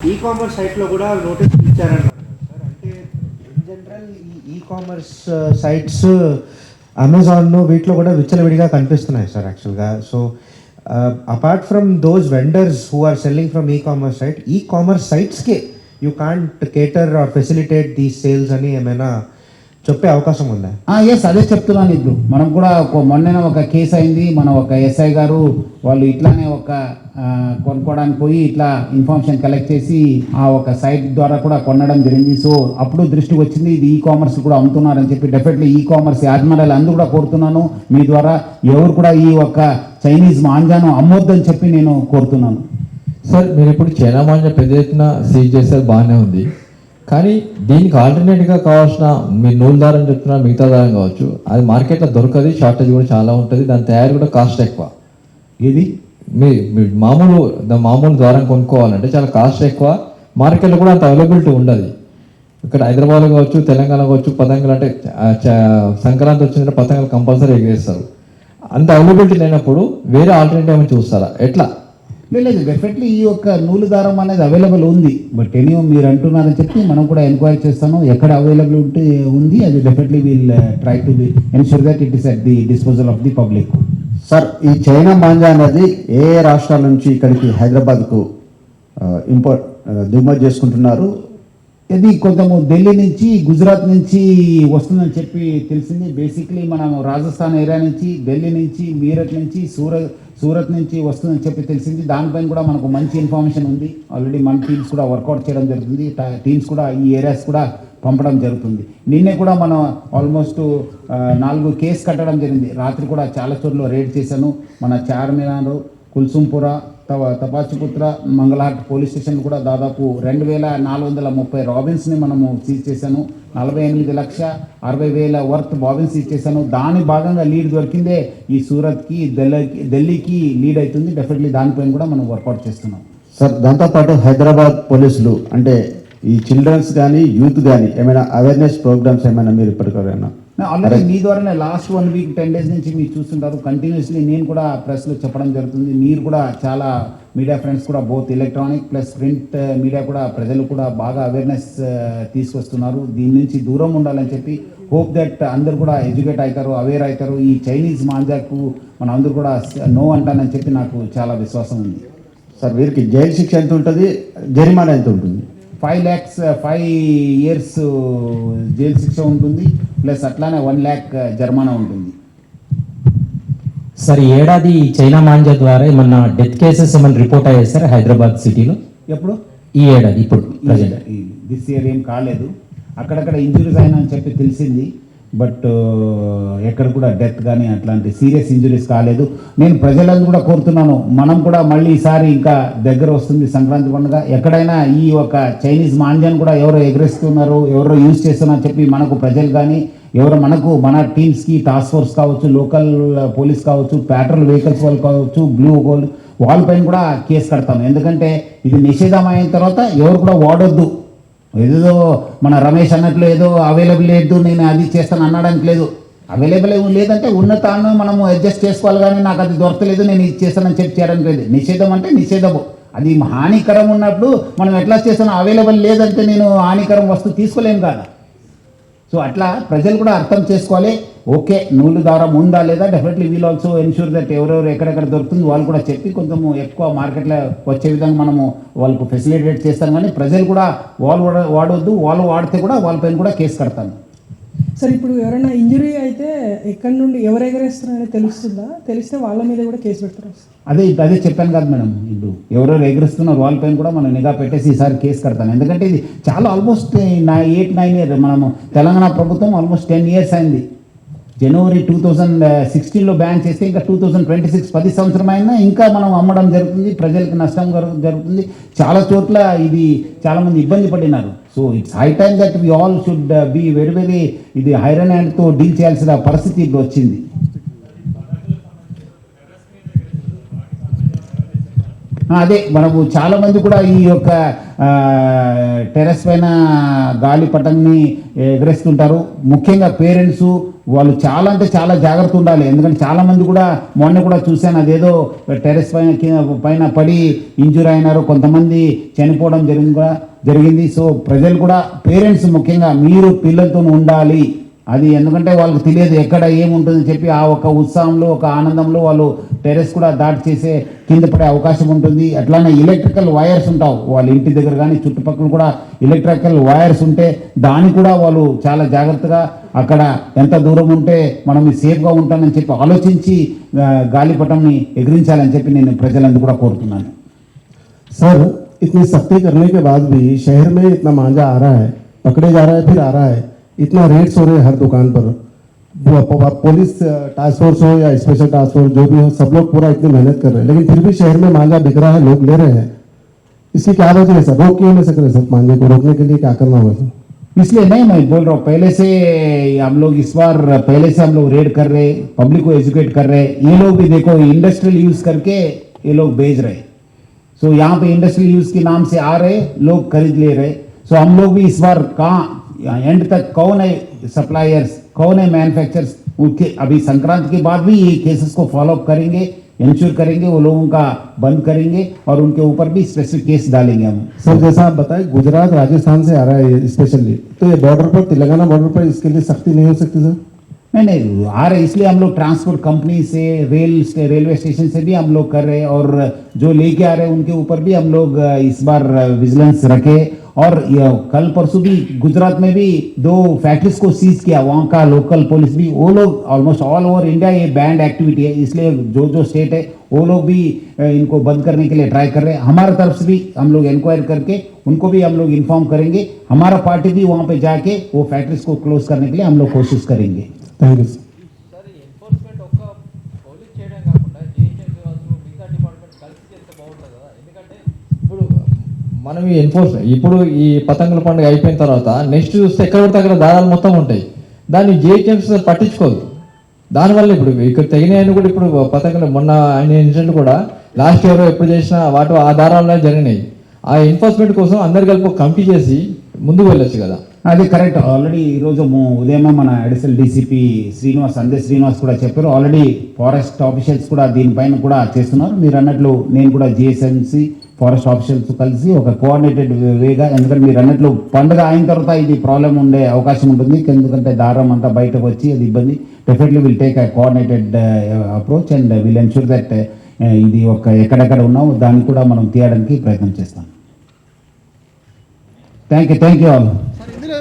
ఈ కామర్స్ సైట్లో కూడా నోటీస్ ఇచ్చారన్నారు. సార్ అంటే in general e e commerce sites Amazon వీటిలో కూడా విచ్చలవిడిగా కనిపిస్తున్నాయి సార్ యాక్చువల్గా so apart from those vendors who are selling from E commerce site E commerce సైట్స్కే you can't cater or facilitate these sales అని ఏమైనా చెప్పే అవకాశం ఉందా? ఎస్ అదే చెప్తున్నాను ఇప్పుడు. మనం కూడా ఒక మొన్న ఒక కేసు అయింది. మన ఒక ఎస్ఐ గారు వాళ్ళు ఇట్లానే ఒక కొనుక్కోవడానికి పోయి ఇట్లా ఇన్ఫర్మేషన్ కలెక్ట్ చేసి ఆ ఒక సైట్ ద్వారా కూడా కొనడం జరిగింది. సో అప్పుడు దృష్టికి వచ్చింది ఇది ఈ కామర్స్ కూడా అమ్ముతున్నారని చెప్పి. డెఫినెట్లీ ఈ కామర్స్ యాజమాన్యాలు అందరూ కూడా కోరుతున్నాను. మీ ద్వారా ఎవరు కూడా ఈ ఒక చైనీస్ మాంజాను అమ్మొద్దని చెప్పి నేను కోరుతున్నాను. సార్ మీరు ఇప్పుడు చైనా మాంజా పెద్ద ఎత్తున సీజ్ చేశారు బాగానే ఉంది. కానీ దీనికి ఆల్టర్నేట్గా కావాల్సిన మీ నూలు దారం చెప్తున్నా మిగతా దారం కావచ్చు అది మార్కెట్లో దొరకదు షార్టేజ్ కూడా చాలా ఉంటుంది దాని తయారు కూడా కాస్ట్ ఎక్కువ. ఇది మీ మామూలు మామూలు ద్వారం కొనుక్కోవాలంటే చాలా కాస్ట్ ఎక్కువ. మార్కెట్లో కూడా అంత అవైలబిలిటీ ఉండదు. ఇక్కడ హైదరాబాద్ కావచ్చు తెలంగాణ కావచ్చు పతంగులు అంటే చ- సంక్రాంతి వచ్చిందంటే పతంగులు కంపల్సరీ ఎగరేస్తారు. అంత అవైలబిలిటీ లేనప్పుడు వేరే ఆల్టర్నేటివ్ ఏమైనా చూస్తారా? ఎట్లా? లేదు, లేదు డెఫినెట్లీ ఈ యొక్క నూలు దారం అనేది అవైలబుల్ ఉంది. బట్ ఎనీవో మీరు అంటున్నారని చెప్పి మనం కూడా ఎంక్వైరీ చేస్తాను ఎక్కడ అవైలబుల్ ఉంటే ఉంది అది definitely will try to be ensure that it is at the disposal of the public sir ఈ చైనా మాంజా అనేది ఏ ఏ రాష్ట్రాల నుంచి ఇక్కడికి హైదరాబాద్కు ఇంపోర్ట్ దిగుమతి చేసుకుంటున్నారు? ఇది కొంచెము ఢిల్లీ నుంచి గుజరాత్ నుంచి వస్తుందని చెప్పి తెలిసింది. బేసిక్లీ మనం రాజస్థాన్ ఏరియా నుంచి ఢిల్లీ నుంచి మీరట్ నుంచి సూరత్ సూరత్ నుంచి వస్తుందని చెప్పి తెలిసింది. దానిపైన కూడా మనకు మంచి ఇన్ఫర్మేషన్ ఉంది. ఆల్రెడీ మన టీమ్స్ కూడా వర్కౌట్ చేయడం జరుగుతుంది. టీమ్స్ కూడా ఈ ఏరియాస్ కూడా పంపడం జరుగుతుంది. నిన్నే కూడా మనం ఆల్మోస్ట్ నాలుగు కేసు కట్టడం జరిగింది. రాత్రి కూడా చాలా చోట్ల రేడ్ చేశాను. మన చార్మినార్ కుల్సుంపుర తవ తపాచిపుత్ర మంగళహాట్ పోలీస్ స్టేషన్ కూడా దాదాపు రెండు వేల నాలుగు వందల ముప్పై రాబిన్స్ని మనము సీజ్ చేశాను. నలభై ఎనిమిది లక్ష అరవై వేల వర్త్ బాబిన్స్ ఇచ్చేసాను చేశాను. దాని భాగంగా లీడ్ దొరికిందే ఈ సూరత్కి ఢిల్లీకి ఢిల్లీకి లీడ్ అవుతుంది డెఫినెట్లీ దానిపైన కూడా మనం వర్కౌట్ చేస్తున్నాం. సార్ దాంతోపాటు హైదరాబాద్ పోలీసులు అంటే ఈ చిల్డ్రన్స్ కానీ యూత్ కానీ ఏమైనా అవేర్నెస్ ప్రోగ్రామ్స్ ఏమైనా మీరు ఇప్పటికైనా ఆల్రెడీ మీ ద్వారానే last one week ten days నుంచి మీరు చూస్తుంటారు. కంటిన్యూస్లీ నేను కూడా ప్రెస్లో చెప్పడం జరుగుతుంది. మీరు కూడా చాలా మీడియా ఫ్రెండ్స్ కూడా both electronic plus print media కూడా ప్రజలు కూడా బాగా అవేర్నెస్ తీసుకొస్తున్నారు. దీని నుంచి దూరం ఉండాలని చెప్పి హోప్ దట్ అందరు కూడా ఎడ్యుకేట్ అవుతారు అవేర్ అవుతారు. ఈ చైనీస్ మాంజాకు మన అందరూ కూడా నో అంటానని చెప్పి నాకు చాలా విశ్వాసం ఉంది. సార్ వీరికి జైలు శిక్ష ఎంత ఉంటుంది? జరిమానా ఎంత ఉంటుంది? Five lakhs five years jail శిక్ష ఉంటుంది. ప్లస్ అట్లానే వన్ ల్యాక్ జరిమానా ఉంటుంది. సార్ ఏడాది చైనా మాంజా ద్వారా ఏమన్నా డెత్ కేసెస్ ఏమన్నా రిపోర్ట్ అయ్యాయి సార్ హైదరాబాద్ సిటీలో? ఎప్పుడు? ఈ ఏడాది ఇప్పుడు దిస్ ఇయర్ ఏం కాలేదు. అక్కడక్కడ ఇంజురీస్ అయినా అని చెప్పి తెలిసింది. బట్ ఎక్కడ కూడా డెత్ కానీ అట్లాంటి సీరియస్ ఇంజురీస్ కాలేదు. నేను ప్రజలను కూడా కోరుతున్నాను. మనం కూడా మళ్ళీ ఈసారి ఇంకా దగ్గర వస్తుంది సంక్రాంతి పండుగ. ఎక్కడైనా ఈ ఒక చైనీస్ మాంజాన్ కూడా ఎవరో ఎగరేస్తున్నారు ఎవరో యూజ్ చేస్తున్నారని చెప్పి మనకు ప్రజలు కానీ ఎవరు మనకు మన టీమ్స్కి టాస్క్ ఫోర్స్ కావచ్చు లోకల్ పోలీస్ uh, కావచ్చు ప్యాట్రోల్ వెహికల్స్ వాళ్ళు కావచ్చు బ్లూ గోల్డ్ వాళ్ళపైన కూడా కేసు కడతాం ఎందుకంటే ఇది నిషేధం అయిన తర్వాత ఎవరు కూడా వాడొద్దు. ఏదో మన రమేష్ అన్నట్లు ఏదో అవైలబుల్ లేదు నేను అది చేస్తాను అనడానికి లేదు. అవైలబుల్ ఏమి లేదంటే ఉన్న తాను మనము అడ్జస్ట్ చేసుకోవాలి కానీ నాకు అది దొరకలేదు నేను ఇది చేస్తానని చెప్పి చేయడానికి లేదు. నిషేధం అంటే నిషేధము. అది హానికరం ఉన్నప్పుడు మనం ఎట్లా చేస్తాను అవైలబుల్ లేదంటే నేను హానికరం వస్తువు తీసుకోలేము కదా. సో అట్లా ప్రజలు కూడా అర్థం చేసుకోవాలి. ఓకే నూలు దారం ఉందా లేదా? Definitely we'll also ensure that ఎవరెవరు ఎక్కడెక్కడ దొరుకుతుంది వాళ్ళు కూడా చెప్పి కొంచెం ఎక్కువ మార్కెట్లో వచ్చే విధంగా మనము వాళ్ళకు ఫెసిలిటేట్ చేస్తాం. కానీ ప్రజలు కూడా వాళ్ళు వాడవద్దు వాళ్ళు వాడితే కూడా వాళ్ళపైన కూడా కేసు కడతాను. సార్ ఇప్పుడు ఎవరైనా ఇంజరీ అయితే ఎక్కడి నుండి ఎవరు ఎగరేస్తున్నారని తెలుస్తుందా? తెలిస్తే వాళ్ళ మీద కూడా కేసు పెడతారు? అదే అదే చెప్పాను కదా మేడం ఇప్పుడు ఎవరెవరు ఎగరేస్తున్నారు వాళ్ళపైన కూడా మనం నిఘా పెట్టేసి ఈసారి కేసు కడతాను. ఎందుకంటే ఇది చాలా ఆల్మోస్ట్ నా ఎయిట్ నైన్ ఇయర్ మనము తెలంగాణ ప్రభుత్వం ఆల్మోస్ట్ టెన్ ఇయర్స్ అయింది. జనవరి టూ థౌజండ్ సిక్స్టీన్లో బ్యాన్ చేస్తే ఇంకా టూ థౌజండ్ ట్వంటీ సిక్స్ పది సంవత్సరం అయినా ఇంకా మనం అమ్మడం జరుగుతుంది ప్రజలకు నష్టం జరుగుతుంది. చాలా చోట్ల ఇది చాలామంది ఇబ్బంది పడినారు. So it's high time that we all should be very very ఇది ఐరన్ హ్యాండ్తో డీల్ చేయాల్సిన పరిస్థితి ఇప్పుడు వచ్చింది. అదే మనము చాలామంది కూడా ఈ యొక్క టెరెస్ టెర్రస్ పైన గాలిపటంని ఎగరేస్తుంటారు. ముఖ్యంగా పేరెంట్స్ వాళ్ళు చాలా అంటే చాలా జాగ్రత్త ఉండాలి. ఎందుకంటే చాలామంది కూడా మొన్న కూడా చూశాను అదేదో టెర్రస్ పైన పైన పడి ఇంజూర్ అయినారు కొంతమంది చనిపోవడం జరిగింది కూడా జరిగింది. సో ప్రజలు కూడా పేరెంట్స్ ముఖ్యంగా మీరు పిల్లలతో ఉండాలి. అది ఎందుకంటే వాళ్ళకి తెలియదు ఎక్కడ ఏముంటుందని చెప్పి ఆ ఒక ఉత్సాహంలో ఒక ఆనందంలో వాళ్ళు టెరెస్ కూడా దాటి చేసే కింద పడే అవకాశం ఉంటుంది అట్లానే ఎలక్ట్రికల్ వైర్స్ ఉంటావు వాళ్ళ ఇంటి దగ్గర కానీ చుట్టుపక్కల కూడా ఎలక్ట్రికల్ వైర్స్ ఉంటే దాన్ని కూడా వాళ్ళు చాలా జాగ్రత్తగా అక్కడ ఎంత దూరం ఉంటే మనం సేఫ్గా ఉంటామని చెప్పి ఆలోచించి ఆ, గాలిపటంని ఎగిరించాలని చెప్పి నేను ప్రజలందరూ కూడా కోరుతున్నాను सर इतनी सख्ती करने के बाद भी शहर में इतना मांझा आ रहा है पकड़े जा रहा है फिर आ रहा है इतना रेट्स हो रहे हैं हर दुकान पर वो प- पुलिस टास्क फोर्स हो या स्पेशल टास्क फोर्स जो भी हो सब लोग पूरा इतनी मेहनत कर रहे हैं। लेकिन फिर भी शहर में मांझा बिक रहा है लोग ले रहे हैं। इसकी क्या वजह है सर रोक क्यों नहीं सक रहे सर मांझे को? रोकने के लिए क्या करना होगा? इसलिए नहीं मैं बोल रहा हूँ पहले से हम लोग इस बार पहले से हम लोग रेड कर रहे पब्लिक को एजुकेट कर रहे। ये लोग भी देखो इंडस्ट्रियल यूज़ करके ये लोग भेज रहे। सो so, यहाँ पे इंडस्ट्रियल यूज़ के नाम से आ रहे लोग खरीद ले रहे। सो so, हम लोग भी इस बार कहाँ एंड तक कौन है सप्लायर्स कौन है मैन्युफैक्चरर्स उनके अभी संक्रांत के बाद भी ये केसेस को फॉलो अप करेंगे इंश्योर करेंगे वो लोगों का बंद करेंगे और उनके ऊपर भी स्पेसिफिक केस डालेंगे हम। सर जैसा आप बताएँ गुजरात राजस्थान से आ रहा है स्पेशली तो ये बॉर्डर पर तेलंगाना बॉर्डर पर इसके लिए सख्ती नहीं हो सकती सर? नहीं नहीं आ रहे इसलिए हम लोग ट्रांसपोर्ट कंपनी से रेल से रेलवे स्टेशन से भी हम लोग कर रहे हैं और जो लेके आ रहे हैं उनके ऊपर भी हम लोग इस बार विजिलेंस रखे और कल परसों भी गुजरात में भी दो फैक्ट्रीज को सीज किया। वहाँ का लोकल पुलिस भी, वो लोग ऑलमोस्ट ऑल ओवर इंडिया ये बैंड एक्टिविटी है। इसलिए जो जो स्टेट है, वो लोग भी इनको बंद करने के लिए ट्राई कर रहे हैं। हमारे तरफ़ से भी हम लोग इंक्वायर करके, उनको भी हम लोग इन्फॉर्म करेंगे। हमारा पार्टी भी वहाँ पे जाके वो फैक्ट्रीज को क्लोज करने के लिए हम लोग कोशिश करेंगे। थैंक यू మనం ఎన్ఫోర్స్ ఇప్పుడు ఈ పతంగుల పండుగ అయిపోయిన తర్వాత నెక్స్ట్ చూస్తే ఎక్కడ పడితే అక్కడ దారాలు మొత్తం ఉంటాయి. దాన్ని జిహెచ్ఎంసీ పట్టించుకోదు దానివల్ల ఇప్పుడు ఇక్కడ తగినాయని కూడా ఇప్పుడు పతంగులు మొన్న ఆయన ఇన్సిడెంట్ కూడా లాస్ట్ ఇయర్ ఎప్పుడు చేసినా వాటి ఆ దారాలనే జరిగినాయి. ఆ ఎన్ఫోర్స్మెంట్ కోసం అందరు కలిపి ఒక కమిటీ చేసి ముందుకు వెళ్ళొచ్చు కదా. అది కరెక్ట్ ఆల్రెడీ ఈరోజు ము- ఉదయమే మన అడిషనల్ డీసీపీ శ్రీనివాస్ అందే శ్రీనివాస్ కూడా చెప్పారు. ఆల్రెడీ ఫారెస్ట్ ఆఫీషియల్స్ కూడా దీనిపైన కూడా చేస్తున్నారు. మీరు అన్నట్లు నేను కూడా జిఎస్ఎంసి ఫారెస్ట్ ఆఫీషియల్స్ కలిసి ఒక కోఆర్డినేటెడ్ వేగా ఎందుకంటే మీరు అన్నట్లు పండుగ అయిన తర్వాత ఇది ప్రాబ్లం ఉండే అవకాశం ఉంటుంది. ఎందుకంటే దారం అంతా బయటకు వచ్చి అది ఇబ్బంది. Definitely will take a coordinated approach and will ensure that ఇది ఒక ఎక్కడెక్కడ ఉన్నామో దాన్ని కూడా మనం తీయడానికి ప్రయత్నం చేస్తాం. Thank you thank you all sir ఇందులో